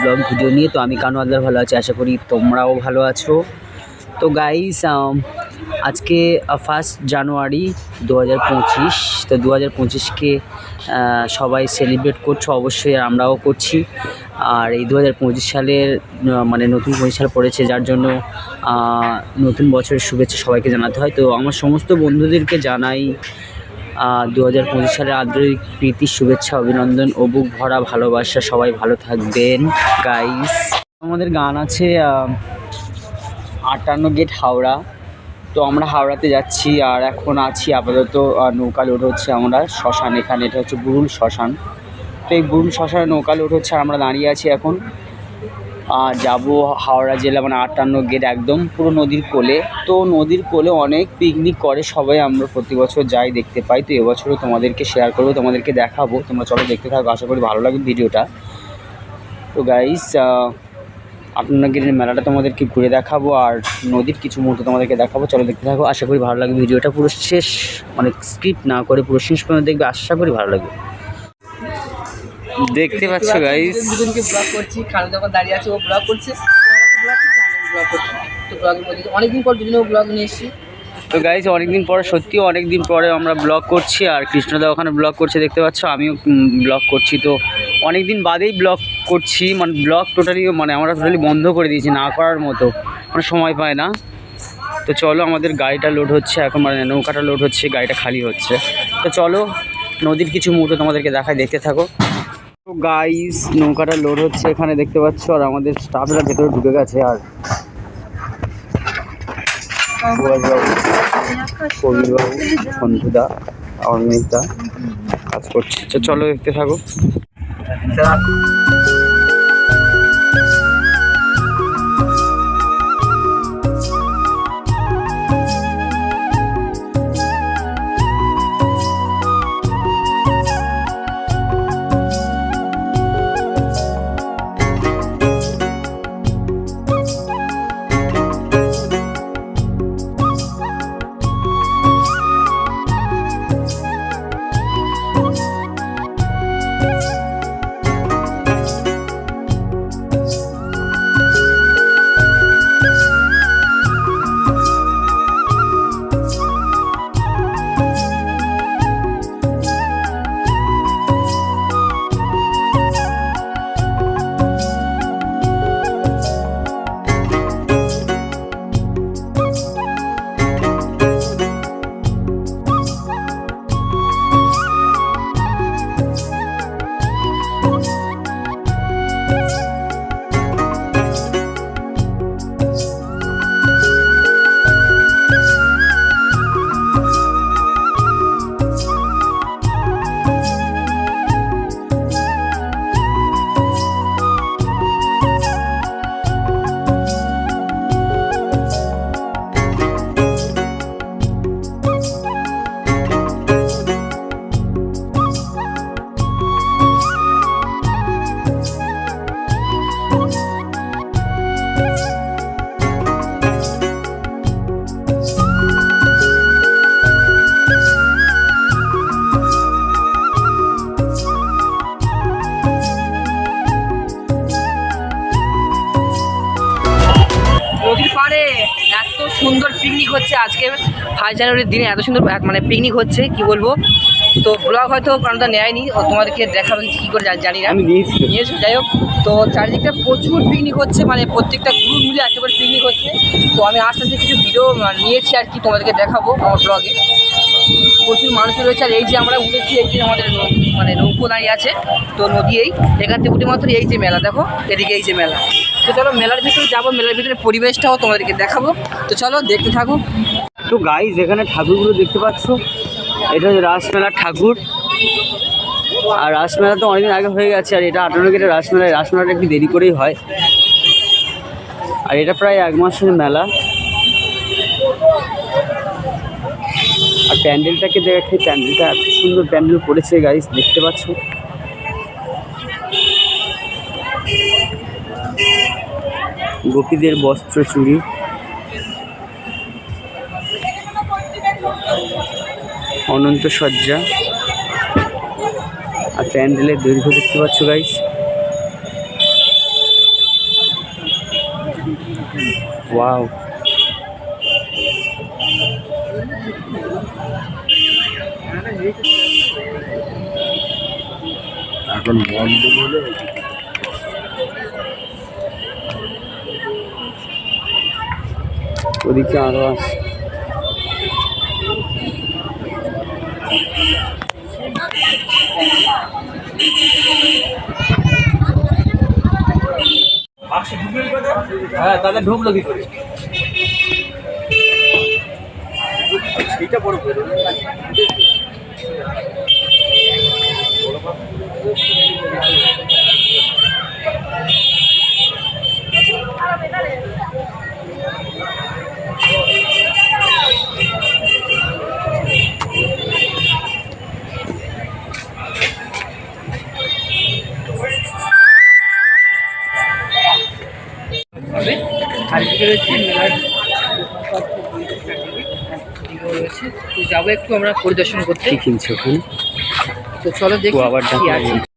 Blog video নিয়ে, তো আমি কানু আদার ভালো আছি, আশা করি তোমরাও ভালো আছো। তো গাইস আজকে ফার্স্ট জানুয়ারি দু হাজার পঁচিশ, তো দু হাজার পঁচিশকে সবাই সেলিব্রেট করছ, অবশ্যই আমরাও করছি। আর এই দু হাজার পঁচিশ সালের মানে নতুন পঁচিশ সাল পড়েছে, যার জন্য নতুন বছরের শুভেচ্ছা সবাইকে জানাতে হয়। তো আমার সমস্ত বন্ধুদেরকে জানাই দু হাজার পঁচিশ সালের আন্তরিক প্রীতি, শুভেচ্ছা, অভিনন্দন ও বুক ভরা ভালোবাসা। সবাই ভালো থাকবেন গাইস আমাদের গান আছে আটান্ন গেট হাওড়া। তো আমরা হাওড়াতে যাচ্ছি আর এখন আছি আপাতত নৌকা লোড হচ্ছে আমরা শ্মশান এখানে, এটা হচ্ছে বুরুল শ্মশান। তো এই বুরুল শ্মশানে নৌকা লোড হচ্ছে আমরা দাঁড়িয়ে আছি এখন যাব হাওড়া জেলা মানে আটান্ন গেট একদম পুরো নদীর কোলে। তো নদীর কোলে অনেক পিকনিক করে সবাই, আমরা প্রতি বছর যাই, দেখতে পাই। তো এবছরও তোমাদেরকে শেয়ার করব, তোমাদেরকে দেখাবো। তোমরা চলো দেখতে থাকো, আশা করি ভালো লাগবে ভিডিওটা তো গাইস আপনার গেটের মেলাটা তোমাদেরকে ঘুরে দেখাবো, আর নদীর কিছু মুহূর্ত তোমাদেরকে দেখাবো। চলো দেখতে থাকো, আশা করি ভালো লাগবে। ভিডিওটা পুরো শেষ মানে স্কিপ না করে পুরো শেষ পর্যন্ত দেখবে, আশা করি ভালো লাগবে। দেখতে পাচ্ছ গাইস দুজনকে ব্লগ করছি খানু যখন দাঁড়িয়ে আছে ও ব্লগ করছে। ব্লগ তো ব্লগের মধ্যে অনেকদিন পর দুজনে ব্লগ নিয়ে এসেছি। তো গাইজ অনেকদিন পরে সত্যিও অনেকদিন পরে আমরা ব্লগ করছি আর কৃষ্ণদা ওখানে ব্লগ করছে দেখতে পাচ্ছ? আমিও ব্লগ করছি। তো অনেক দিন বাদেই ব্লগ করছি মানে ব্লগ টোটালি মানে আমরা টোটালি বন্ধ করে দিয়েছি না করার মতো। মানে সময় পায় না। তো চলো আমাদের গাড়িটা লোড হচ্ছে। এখন মানে নৌকাটা লোড হচ্ছে গাড়িটা খালি হচ্ছে। তো চলো নদীর কিছু মুহূর্ত তোমাদেরকে দেখায় দেখতে থাকো। তো গাইস নৌকাটা লোড হচ্ছে এখানে দেখতে পাচ্ছ আর আমাদের স্টাফরা ভেতরে ঢুকে গেছে আর কবিরবাবু অর্ণিতা কাজ করছে। তো চলো দেখতে থাকো। নদীর পাড়ে এত সুন্দর পিকনিক হচ্ছে আজকে ফার্স্ট জানুয়ারির দিনে এত সুন্দর মানে পিকনিক হচ্ছে কি বলব? তো ব্লগ হয়তো কারণটা নেয়নি ও তোমাদেরকে দেখাবে কী করে জানি না। আমি নিয়েছি। নিয়েছো যাই হোক। তো চারিদিকটা প্রচুর পিকনিক হচ্ছে মানে প্রত্যেকটা গ্রুপ মিলে একেবারে পিকনিক হচ্ছে। তো আমি আস্তে আস্তে কিছু ভিডিও নিয়েছি আর কি তোমাদেরকে দেখাবো আমার ব্লগে প্রচুর মানুষ রয়েছে। আর এই যে আমরা উঠেছি, এই যে আমাদের মানে নৌকো দাঁড়িয়ে আছে। তো নদী এই, এখান থেকে উঠে মাত্র এই যে মেলা, দেখো, এদিকে এই যে মেলা। তো চলো, মেলার ভিতরে যাব, মেলার ভিতরে পরিবেশটাও তোমাদেরকে দেখাবো। তো চলো, দেখতে থাকো। তো গাইজ এখানে ঠাকুরগুলো দেখতে পাচ্ছ? এটা হচ্ছে রাসমেলার ঠাকুর। আর রাসমেলা তো অনেকদিন আগে হয়ে গেছে, আর এটা আঠারো গেটের রাসমেলা রাসমেলাটা একটু দেরি করেই হয়। আর এটা প্রায় এক মাসের মেলা। আর প্যান্ডেলটাকে দেখে প্যান্ডেলটা এত সুন্দর প্যান্ডেল করেছে গাইজ দেখতে পাচ্ছ? গোপীদের বস্ত্র চুরি। অনন্ত সজ্জা আর প্যান্ডেলের দৈর্ঘ্য দেখতে পাচ্ছ গাইস ওয়াও এখন বন্ধ বলে ওদিকে আরও আছে হ্যাঁ তাহলে ঢুকলো কি করে সেইটা বড় করে হবে চারিদিকে রয়েছে রয়েছে। তো যাব একটু আমরা পরিদর্শন করতে। ওখানে তো চলো দেখি আবার কি ডাকলো। আছে।